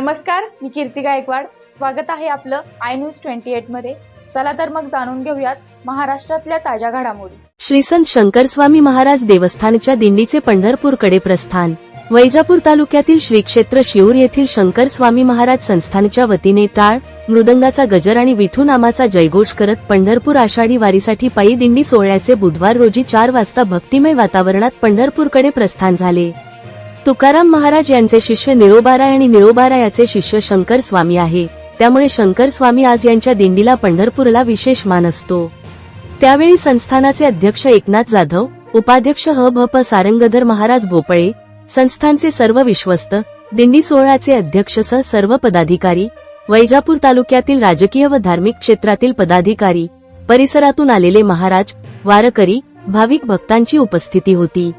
नमस्कार मी कीर्ती गायकवाड. स्वागत आहे आपलं आय न्यूज ट्वेंटी एटमध्ये. चला तर मग जाणून घेऊयात महाराष्ट्रातल्या ताज्या घडामोडी. श्री संत शंकरस्वामी महाराज देवस्थानच्या दिंडीचे पंढरपूरकडे प्रस्थान. वैजापूर तालुक्यातील श्री क्षेत्र शिऊर येथील शंकर स्वामी महाराज संस्थानच्या वतीने टाळ मृदंगाचा गजर आणि विठू नामाचा जयघोष करत पंढरपूर आषाढी वारीसाठी पायी दिंडी सोहळ्याचे बुधवार रोजी चार वाजता भक्तिमय वातावरणात पंढरपूरकडे प्रस्थान झाले. तुकाराम महाराज यांचे शिष्य निळोबाराय आणि निळोबारायाचे शिष्य शंकर स्वामी आहे. त्यामुळे शंकर स्वामी आज यांच्या दिंडीला पंढरपूरला विशेष मान असतो. त्यावेळी संस्थानाचे अध्यक्ष एकनाथ जाधव उपाध्यक्ष ह. भ. प. सारंगधर महाराज भोपळे संस्थानचे सर्व विश्वस्त दिंडी सोहळ्याचे अध्यक्षसह सर्व पदाधिकारी वैजापूर तालुक्यातील राजकीय व धार्मिक क्षेत्रातील पदाधिकारी परिसरातून आलेले महाराज वारकरी भाविक भक्तांची उपस्थिती होती.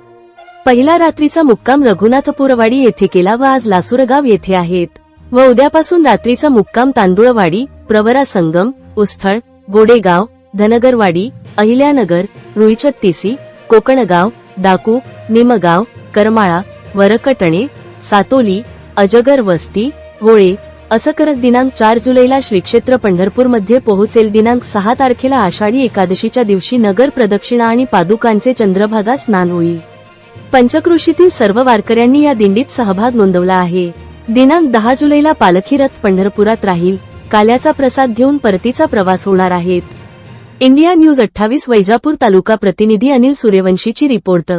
पहिला रात्रीचा मुक्काम रघुनाथपुरवाडी येथे केला व आज लासुरगाव येथे आहेत. व उद्यापासून रात्रीचा मुक्काम तांदुळवाडी प्रवरा संगम उस्थळ गोडेगाव धनगरवाडी अहिल्यानगर रुईछत्तीसी कोकणगाव डाकू निमगाव करमाळा वरकटणे सातोली अजगर वस्ती होळे असं करत दिनांक चार जुलैला श्रीक्षेत्र पंढरपूरमध्ये पोहोचेल दिनांक सहा तारखेला आषाढी एकादशीच्या दिवशी नगर प्रदक्षिणा आणि पादुकांचे चंद्रभागा स्नान होईल. पंचकृषीतील सर्व वारकऱ्यांनी या दिंडीत सहभाग नोंदवला आहे. दिनांक दहा जुलैला पालखी रथ पंढरपुरात राहील. काल्याचा प्रसाद घेऊन परतीचा प्रवास होणार आहेत इंडिया न्यूज अठ्ठावीस वैजापूर तालुका प्रतिनिधी अनिल सूर्यवंशीची रिपोर्ट.